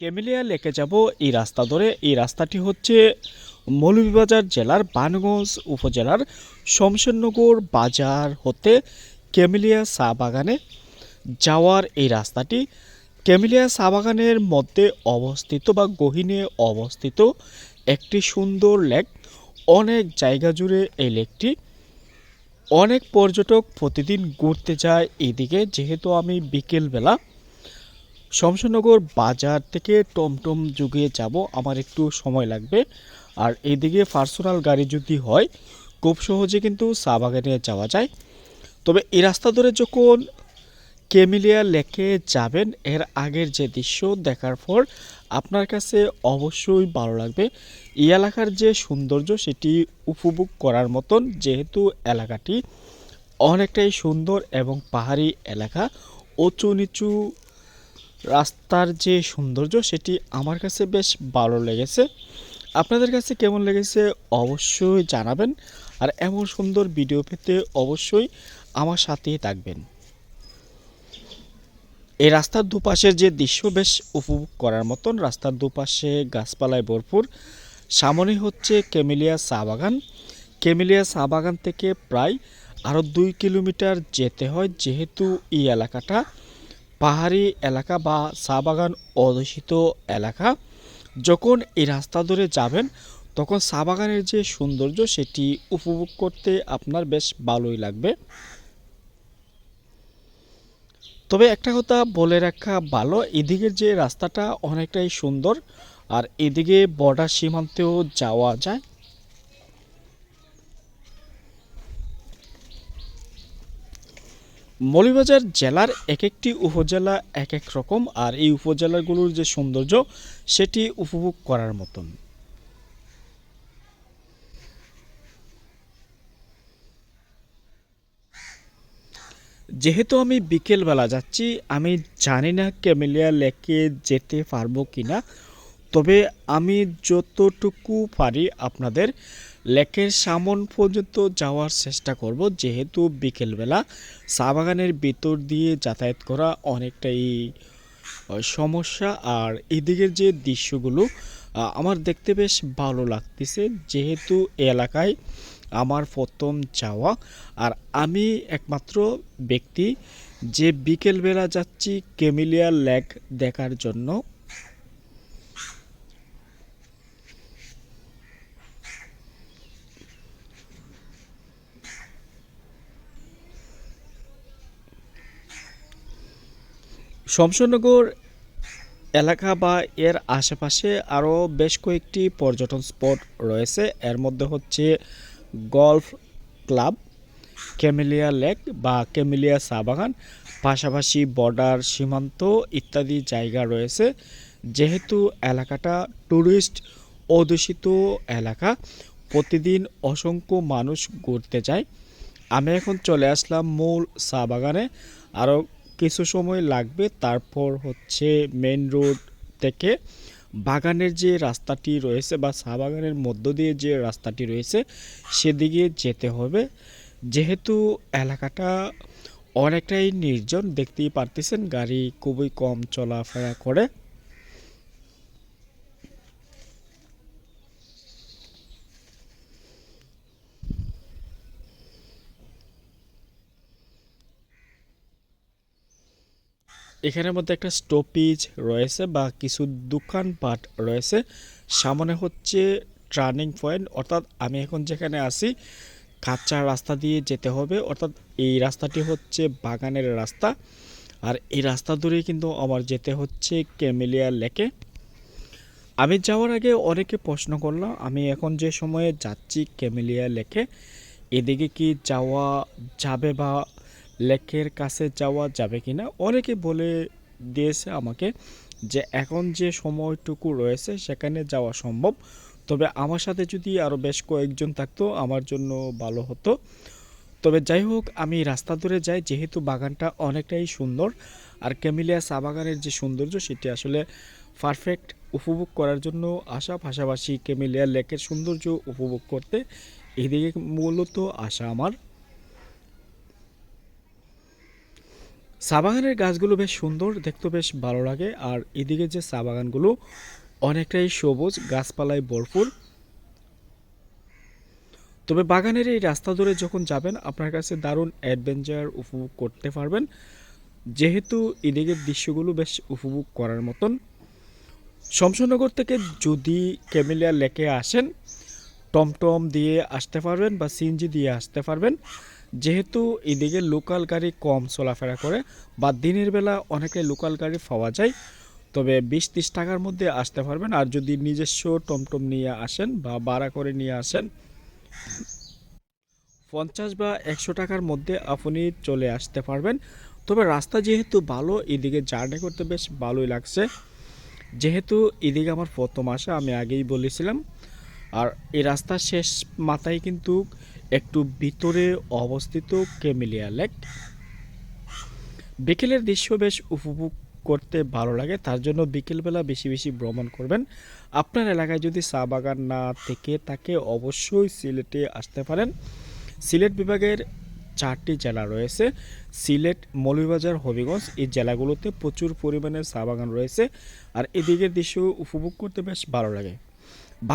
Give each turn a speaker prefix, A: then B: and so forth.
A: Camellia লেকে যাব এই রাস্তা ধরে। এই রাস্তাটি হচ্ছে মৌলভীবাজার জেলার বানগঞ্জ উপজেলার শমশেরনগর বাজার হতে ক্যামেলিয়া চা বাগানে যাওয়ার এই রাস্তাটি। ক্যামেলিয়া চা বাগানের মধ্যে অবস্থিত বা গহীনে অবস্থিত একটি সুন্দর লেক। অনেক জায়গা জুড়ে এই লেকটি। অনেক পর্যটক প্রতিদিন ঘুরতে যায় এদিকে। যেহেতু আমি বিকেলবেলা শমশনগর বাজার থেকে টমটম যুগে যাব, আমার একটু সময় লাগবে। আর এদিকে পার্সোনাল গাড়ি যদি হয়, খুব সহজে কিন্তু চা বাগানে যাওয়া যায়। তবে এই রাস্তা ধরে যখন কেমিলিয়া লেকে যাবেন, এর আগের যে দৃশ্য দেখার পর আপনার কাছে অবশ্যই ভালো লাগবে। এই এলাকার যে সৌন্দর্য, সেটি উপভোগ করার মতন যেহেতু এলাকাটি অনেকটাই সুন্দর এবং পাহাড়ি এলাকা, উঁচু নিচু রাস্তার যে সৌন্দর্য, সেটি আমার কাছে বেশ ভালো লেগেছে। আপনাদের কাছে কেমন লেগেছে অবশ্যই জানাবেন। আর এমন সুন্দর ভিডিও পেতে অবশ্যই আমার সাথেই থাকবেন। এই রাস্তার দুপাশের যে দৃশ্য বেশ উপভোগ করার মতন, রাস্তার দুপাশে গাছপালায় ভরপুর। সামনে হচ্ছে কেমিলিয়া চা বাগান। কেমিলিয়া চা বাগান থেকে প্রায় আরও দুই কিলোমিটার যেতে হয়, যেহেতু এই এলাকাটা পাহাড়ি এলাকা বা চা বাগান অদূষিত এলাকা। যখন এই রাস্তা ধরে যাবেন, তখন চা বাগানের যে সৌন্দর্য, সেটি উপভোগ করতে আপনার বেশ ভালোই লাগবে। তবে একটা কথা বলে রাখা ভালো, এদিকের যে রাস্তাটা অনেকটাই সুন্দর, আর এদিকে বর্ডার সীমান্তেও যাওয়া যায়। মৌলভীবাজার জেলার এক একটি উপজেলা এক এক রকম আর এই উপজেলাগুলোর যে সৌন্দর্য, সেটি উপভোগ করার মতন। যেহেতু আমি বিকেলবেলা যাচ্ছি, আমি জানি না ক্যামেলিয়া লেকে যেতে পারব কি না তবে আমি যতটুকু পারি আপনাদের লেকের সামন পর্যন্ত যাওয়ার চেষ্টা করব, যেহেতু বিকেলবেলা চা বাগানের ভিতর দিয়ে যাতায়াত করা অনেকটাই সমস্যা। আর এদিকের যে দৃশ্যগুলো আমার দেখতে বেশ ভালো লাগতেছে, যেহেতু এলাকায় আমার প্রথম যাওয়া। আর আমি একমাত্র ব্যক্তি যে বিকেলবেলা যাচ্ছি কেমিলিয়া লেক দেখার জন্য। শমশনগর এলাকা বা এর আশেপাশে আরও বেশ কয়েকটি পর্যটন স্পট রয়েছে। এর মধ্যে হচ্ছে গলফ ক্লাব, ক্যামেলিয়া লেক বা ক্যামেলিয়া চা বাগান, পাশাপাশি বর্ডার সীমান্ত ইত্যাদি জায়গা রয়েছে। যেহেতু এলাকাটা ট্যুরিস্ট অধ্যুষিত এলাকা, প্রতিদিন অসংখ্য মানুষ ঘুরতে যায়। আমি এখন চলে আসলাম মূল চা বাগানে। আরও কিছু সময় লাগবে। তারপর হচ্ছে মেন রোড থেকে বাগানের যে রাস্তাটি রয়েছে বা চা বাগানের মধ্য দিয়ে যে রাস্তাটি রয়েছে, সেদিকে যেতে হবে। যেহেতু এলাকাটা অনেকটাই নির্জন, দেখতেই পারতেছেন, গাড়ি খুবই কম চলাফেরা করে। এখানের মধ্যে একটা স্টপেজ রয়েছে বা কিছু দোকানপাট রয়েছে। সামনে হচ্ছে টার্নিং পয়েন্ট অর্থাৎ আমি এখন যেখানে আছি, কাঁচা রাস্তা দিয়ে যেতে হবে। অর্থাৎ এই রাস্তাটি হচ্ছে বাগানের রাস্তা। আর এই রাস্তা ধরেই কিন্তু আমার যেতে হচ্ছে ক্যামেলিয়া লেকে। আমি যাওয়ার আগে অনেকে প্রশ্ন করলাম, আমি এখন যে সময়ে যাচ্ছি ক্যামেলিয়া লেকে, এদিকে কি যাওয়া যাবে বা লেকের কাছে যাওয়া যাবে কি না অনেকে বলে দিয়েছে আমাকে যে এখন যে সময়টুকু রয়েছে সেখানে যাওয়া সম্ভব। তবে আমার সাথে যদি আরও বেশ কয়েকজন থাকতো, আমার জন্য ভালো হতো। তবে যাই হোক, আমি রাস্তা ধরে যাই, যেহেতু বাগানটা অনেকটাই সুন্দর। আর ক্যামিলিয়া চা বাগানের যে সৌন্দর্য, সেটি আসলে পারফেক্ট উপভোগ করার জন্য আসা। পাশাপাশি ক্যামিলিয়া লেকের সৌন্দর্য উপভোগ করতে এদিকে মূলত আসা আমার। চা বাগানের গাছগুলো বেশ সুন্দর, দেখতে বেশ ভালো লাগে। আর এদিকে যে চা বাগানগুলো অনেকটাই সবুজ, গাছপালায় ভরপুর। তবে বাগানের এই রাস্তা ধরে যখন যাবেন, আপনার কাছে দারুণ অ্যাডভেঞ্চার উপভোগ করতে পারবেন। যেহেতু এদিকের দৃশ্যগুলো বেশ উপভোগ করার মতন। শমশনগর থেকে যদি ক্যামেলিয়া লেকে আসেন, টমটম দিয়ে আসতে পারবেন বা সিএনজি দিয়ে আসতে পারবেন। যেহেতু এদিকে লোকাল গাড়ি কম চলাফেরা করে বা দিনের বেলা অনেকে লোকাল গাড়ি পাওয়া যায়, তবে বিশ ত্রিশ টাকার মধ্যে আসতে পারবেন। আর যদি নিজস্ব টমটম নিয়ে আসেন বা ভাড়া করে নিয়ে আসেন, পঞ্চাশ বা একশো টাকার মধ্যে আপনি চলে আসতে পারবেন। তবে রাস্তা যেহেতু ভালো, এদিকে জার্নি করতে বেশ ভালোই লাগছে। যেহেতু এদিকে আমার প্রথম আসা, আমি আগেই বলেছিলাম। আর এই রাস্তার শেষ মাথায় কিন্তু একটু ভিতরে অবস্থিত কেমিলিয়া লেক। বিকেলের দৃশ্য বেশ উপভোগ করতে ভালো লাগে, তার জন্য বিকেলবেলা বেশি বেশি ভ্রমণ করবেন। আপনার এলাকায় যদি চা বাগান না থেকে থাকে, অবশ্যই সিলেটে আসতে পারেন। সিলেট বিভাগের চারটি জেলা রয়েছে, সিলেট, মৌলভীবাজার, হবিগঞ্জ। এই জেলাগুলোতে প্রচুর পরিমাণে চা বাগান রয়েছে, আর এদিকের দৃশ্য উপভোগ করতে বেশ ভালো লাগে।